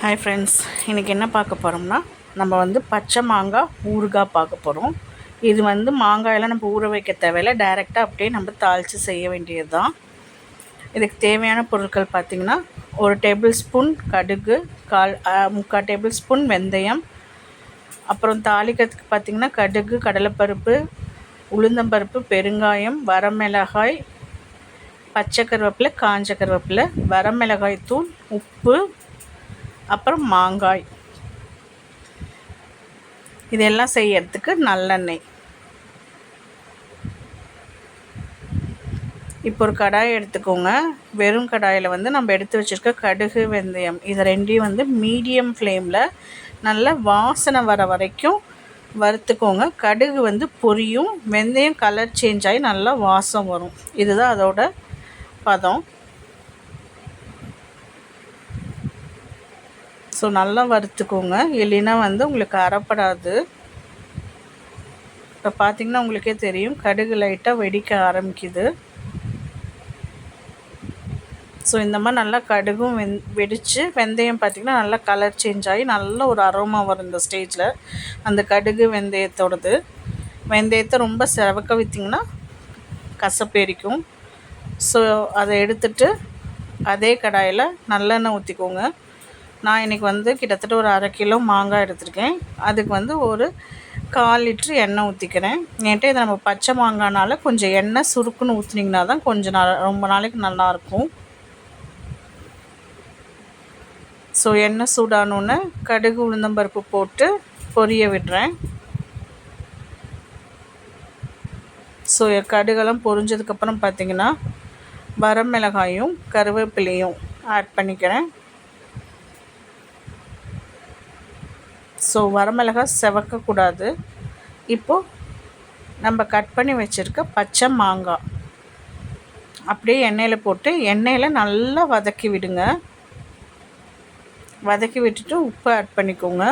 Hi friends இன்றைக்கி என்ன பார்க்க போகிறோம்னா நம்ம வந்து பச்சை மாங்காய் ஊறுகாய் பார்க்க போகிறோம் இது வந்து மாங்காயெல்லாம் நம்ம ஊற வைக்க தேவையில்ல. டைரெக்டாக அப்படியே நம்ம தாளித்து செய்ய வேண்டியது தான் இதுக்கு தேவையான பொருட்கள் பார்த்திங்கன்னா ஒரு டேபிள் ஸ்பூன் கடுகு கால் முக்கால் டேபிள் ஸ்பூன் வெந்தயம். அப்புறம் தாளிக்கிறதுக்கு பார்த்திங்கன்னா கடுகு கடலைப்பருப்பு உளுந்தம்பருப்பு பெருங்காயம் வரமிளகாய் பச்சை கருவேப்பிலை காஞ்ச கருவேப்பிலை வரமிளகாய் தூள் உப்பு அப்புறம் மாங்காய். இதெல்லாம் செய்யறதுக்கு நல்லெண்ணெய். இப்போ ஒரு கடாய் எடுத்துக்கோங்க. வெறும் கடாயில் வந்து நம்ம எடுத்து வச்சுருக்க கடுகு வெந்தயம் இதை ரெண்டையும் வந்து மீடியம் ஃப்ளேமில் நல்ல வாசனை வர வரைக்கும் வறுத்துக்கோங்க. கடுகு வந்து பொரியும் வெந்தயம் கலர் சேஞ்ச் ஆகி நல்லா வாசம் வரும். இதுதான் அதோட பதம். ஸோ நல்லா வறுத்துக்கோங்க. இல்லைன்னா வந்து உங்களுக்கு அறப்படாது. இப்போ பார்த்திங்கன்னா உங்களுக்கே தெரியும். கடுகு லைட்டாக வெடிக்க ஆரம்பிக்குது. ஸோ இந்த மாதிரி நல்லா கடுகும் வெந் வெடித்து வெந்தயம் பார்த்திங்கன்னா நல்லா கலர் சேஞ்ச் ஆகி நல்ல ஒரு அரோமா வரும் இந்த ஸ்டேஜில் அந்த கடுகு வெந்தயத்தோடது. வெந்தயத்தை ரொம்ப செவக்க விற்றிங்கன்னா கசப்பேரிக்கும் ஸோ அதை எடுத்துட்டு அதே கடாயில் நல்லெண்ணெய் ஊற்றிக்கோங்க நான் இன்றைக்கி வந்து கிட்டத்தட்ட ஒரு அரை கிலோ மாங்காய் எடுத்திருக்கேன். அதுக்கு வந்து ஒரு கால் லிட்ரு எண்ணெய் ஊற்றிக்கிறேன் என்கிட்ட இதை நம்ம பச்சை மாங்காய்னால கொஞ்சம் எண்ணெய் சுருக்குன்னு ஊற்றுனீங்கன்னா தான் கொஞ்சம் நாள் ரொம்ப நாளைக்கு நல்லாயிருக்கும். ஸோ எண்ணெய் சூடானோன்னு கடுகு உளுந்தம்பருப்பு போட்டு பொரிய விடுறேன். ஸோ கடுகெல்லாம் பொரிஞ்சதுக்கப்புறம் பார்த்திங்கன்னா வரமிளகாயும் கருவேப்பிலையும் ஆட் பண்ணிக்கிறேன். ஸோ வரமிளகாய் செவக்கக்கூடாது. இப்போது நம்ம கட் பண்ணி வச்சுருக்க பச்சை மாங்காய். அப்படியே எண்ணெயில் போட்டு எண்ணெயில் நல்லா வதக்கி விடுங்க. வதக்கி விட்டுட்டு உப்பு ஆட் பண்ணிக்கோங்க.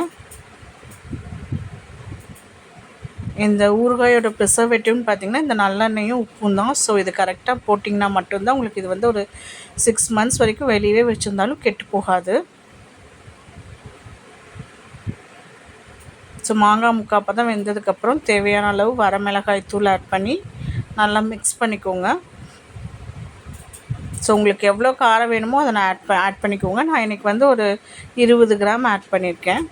இந்த ஊறுகாயோட ப்ரிசர்வேட்டிவ்னு பார்த்திங்கன்னா இந்த நல்லெண்ணெயும் உப்பும் தான். ஸோ இது கரெக்டாக போட்டிங்கன்னா மட்டும்தான் உங்களுக்கு இது வந்து ஒரு சிக்ஸ் மந்த்ஸ் வரைக்கும் வெளியவே வச்சுருந்தாலும் கெட்டு போகாது. ஸோ மாங்காய் முக்கால் பதம் வெந்ததுக்கப்புறம் தேவையான அளவு வரமிளகாய் தூள் ஆட் பண்ணி நல்லா மிக்ஸ் பண்ணிக்கோங்க. ஸோ உங்களுக்கு எவ்வளோ காரம் வேணுமோ அதை நான் ஆட் ஆட் பண்ணிக்கோங்க. நான் இன்றைக்கி வந்து ஒரு இருபது கிராம் ஆட் பண்ணியிருக்கேன்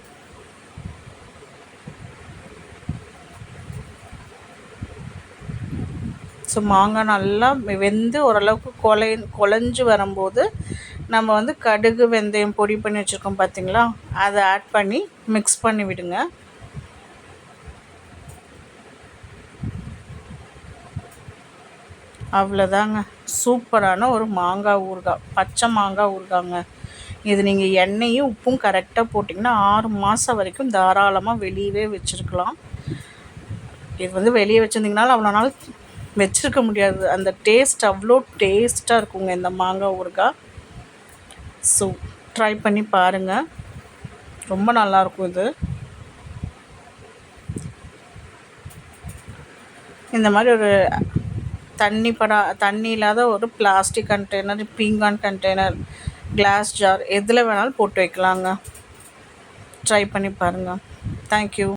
ஸோ மாங்காய் நல்லா வெந்து ஓரளவுக்கு கொலை கொலைஞ்சு வரும்போது நம்ம வந்து கடுகு வெந்தயம் பொடி பண்ணி வச்சுருக்கோம் பார்த்திங்களா அதை ஆட் பண்ணி மிக்ஸ் பண்ணி விடுங்க அவ்வளோதாங்க. சூப்பரான ஒரு மாங்காய் ஊறுகாய். பச்சை மாங்காய் ஊறுகாங்க இது நீங்கள் எண்ணெயும் உப்பும் கரெக்டாக போட்டிங்கன்னா ஆறு மாதம் வரைக்கும் தாராளமாக வெளியவே வச்சுருக்கலாம். இது வந்து வெளியே வச்சுருந்தீங்கனாலும் அவ்வளோ நாள் வச்சுருக்க முடியாது. அந்த டேஸ்ட் அவ்வளோ டேஸ்ட்டாக இருக்குங்க இந்த மாங்காய் ஊறுகாய். ஸோ ட்ரை பண்ணி பாருங்கள் ரொம்ப நல்லாயிருக்கும் இது. இந்த மாதிரி ஒரு தண்ணி படா தண்ணி இல்லாத ஒரு பிளாஸ்டிக் கண்டெய்னர் பீங்கான் கண்டெய்னர் கிளாஸ் ஜார் எதில் வேணாலும் போட்டு வைக்கலாங்க. ட்ரை பண்ணி பாருங்கள் தேங்க்யூ